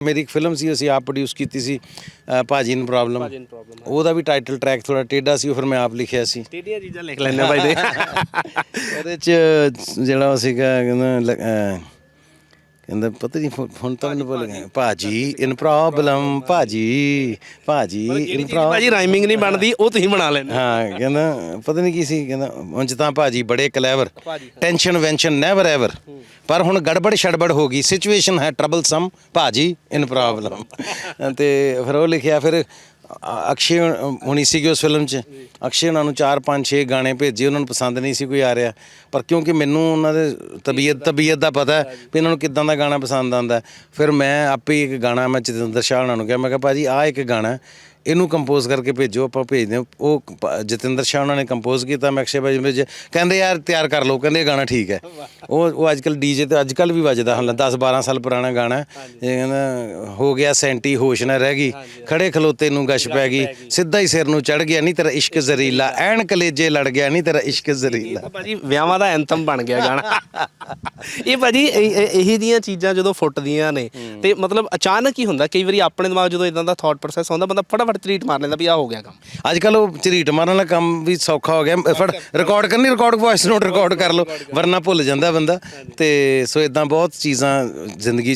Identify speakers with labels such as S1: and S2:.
S1: ਮੇਰੀ ਇੱਕ ਫਿਲਮ ਸੀ ਅਸੀਂ ਆਪ ਪ੍ਰੋਡਿਊਸ ਕੀਤੀ ਸੀ ਅ, ਭਾਜੀ ਨੂੰ ਪ੍ਰੋਬਲਮ ਉਹਦਾ ਵੀ ਟਾਈਟਲ ਟਰੈਕ ਥੋੜਾ ਟੇਢਾ ਸੀ ਉਹ ਫਿਰ ਮੈਂ ਆਪ ਲਿਖਿਆ ਸੀ।
S2: ਟੇਡੀਆਂ ਚੀਜ਼ਾਂ ਲਿਖ ਲੈਂਦੇ ਬਾਈ ਦੇ
S1: ਉਹਦੇ ਚ ਜਿਹੜਾ ਸੀਗਾ ਕਹਿੰਦਾ ਲ- ਕਹਿੰਦਾ ਪਤਾ ਨਹੀਂ ਹੁਣ ਤਾਂ ਮੈਨੂੰ ਭੁੱਲ ਗਿਆ। ਭਾਜੀ ਇਨ ਪ੍ਰੋਬਲਮ ਭਾਜੀ ਭਾਜੀ ਇਨ ਪ੍ਰੋਬਲਮ
S2: ਭਾਜੀ। ਰਾਈਮਿੰਗ ਨਹੀਂ ਬਣਦੀ ਉਹ ਤੁਸੀਂ ਬਣਾ ਲੈਂਦੇ
S1: ਹਾਂ। ਕਹਿੰਦਾ ਪਤਾ ਨਹੀਂ ਕੀ ਸੀ ਕਹਿੰਦਾ ਉਂਝ ਤਾਂ ਭਾਜੀ ਬੜੇ ਕਲੇਵਰ ਟੈਨਸ਼ਨ ਵੈਂਸ਼ਨ ਨੈਵਰ ਐਵਰ ਪਰ ਹੁਣ ਗੜਬੜ ਛੜਬੜ ਹੋ ਗਈ। ਸਿਚੁਏਸ਼ਨ ਹੈ ਟਰਬਲਸਮ ਭਾਜੀ ਇਨ ਪ੍ਰੋਬਲਮ ਤੇ ਫਿਰ ਉਹ ਲਿਖਿਆ ਫਿਰ ਅਕਸ਼ੇ ਹੋਣੀ ਸੀਗੀ ਉਸ ਫਿਲਮ 'ਚ। ਅਕਸ਼ੇ ਉਹਨਾਂ ਨੂੰ 4 5 6 ਗਾਣੇ ਭੇਜੇ, ਉਹਨਾਂ ਨੂੰ ਪਸੰਦ ਨਹੀਂ ਸੀ ਕੋਈ ਆ ਰਿਹਾ। ਪਰ ਕਿਉਂਕਿ ਮੈਨੂੰ ਉਹਨਾਂ ਦੇ ਤਬੀਅਤ ਤਬੀਅਤ ਦਾ ਪਤਾ ਹੈ ਵੀ ਇਹਨਾਂ ਨੂੰ ਕਿੱਦਾਂ ਦਾ ਗਾਣਾ ਪਸੰਦ ਆਉਂਦਾ ਫਿਰ ਮੈਂ ਆਪੇ ਇੱਕ ਗਾਣਾ, ਮੈਂ ਜਤਿੰਦਰ ਸ਼ਾਹ ਉਹਨਾਂ ਨੂੰ ਕਿਹਾ, ਮੈਂ ਕਿਹਾ ਭਾਜੀ ਆਹ ਇੱਕ ਗਾਣਾ ਇਹਨੂੰ ਕੰਪੋਜ਼ ਕਰਕੇ ਭੇਜੋ ਆਪਾਂ ਭੇਜਦੇ ਹਾਂ। ਉਹ ਪ- ਜਤਿੰਦਰ ਸ਼ਾਹ ਉਹਨਾਂ ਨੇ ਕੰਪੋਜ਼ ਕੀਤਾ ਮੈਂ ਅਕਸ਼ੇ ਭਾਜੀ ਨੂੰ ਭੇਜਿਆ ਕਹਿੰਦੇ ਯਾਰ ਤਿਆਰ ਕਰ ਲਓ ਕਹਿੰਦੇ ਇਹ ਗਾਣਾ ਠੀਕ ਹੈ। ਉਹ ਉਹ ਅੱਜਕੱਲ ਡੀਜੇ ਤੇ ਅੱਜਕੱਲ ਵੀ ਵੱਜਦਾ ਹੁਣ 10 12 ਸਾਲ ਪੁਰਾਣਾ ਗਾਣਾ ਹੈ। ਇਹ ਕਹਿੰਦਾ ਹੋ ਗਿਆ ਸੈਂਟੀ ਹੋਸ਼ ਨਾ ਰਹਿ ਗਈ। ਖੜੇ ਖਲੋਤੇ ਨੂੰ ਗਸ਼ ਪੈ ਗਈ। ਸਿੱਧਾ ਹੀ ਸਿਰ ਨੂੰ ਚੜ ਗਿਆ ਨਹੀਂ ਤੇਰਾ ਇਸ਼ਕ ਜ਼ਰੀਲਾ। ਐਨ ਕਲੇਜੇ ਲੜ ਗਿਆ ਨਹੀਂ ਤੇਰਾ ਇਸ਼ਕ ਜ਼ਰੀਲਾ।
S2: ਭਾਜੀ ਵਿਆਹਾਂ ਦਾ ਐਂਥਮ ਬਣ ਗਿਆ ਗਾਣਾ। ਇਹ ਭਾਜੀ ਇਹ- ਇਹ- ਦੀਆਂ ਚੀਜ਼ਾਂ ਜਦੋਂ ਫੁੱਟਦੀਆਂ ਨੇ ਤੇ ਮਤਲਬ ਅਚਾਨਕ ਹੀ ਹੁੰਦਾ ਕਈ ਵਾਰੀ ਆਪਣੇ ਦਿਮਾਗ ਜਦੋਂ ਇਦਾਂ ਦਾ ਥਾਟ ਪ੍ਰੋਸੈਸ ਆਉਂਦਾ ਬੰਦਾ ਫਟਾਫਟ ਤਰੀਟ ਮਾਰ ਲੈਂਦਾ ਵੀ ਆ ਹੋ ਗਿਆ ਕੰਮ।
S1: ਅੱਜ ਕੱਲ ਉਹ ਝਰੀਟ ਮਾਰਨ ਵਾਲਾ ਕੰਮ ਵੀ ਸੌਖਾ ਹੋ ਗਿਆ। ਫੜ ਰਿਕਾਰਡ ਕਰਨੀ। ਰਿਕਾਰਡ ਵੌਇਸ ਨੋਟ ਰਿਕਾਰਡ ਕਰ ਲਓ ਵਰਨਾ ਭੁੱਲ ਜਾਂਦਾ ਬੰਦਾ। ਤੇ ਸੋ ਇਦਾਂ ਬਹੁਤ ਚੀਜ਼ਾਂ ਜ਼ਿੰਦਗੀ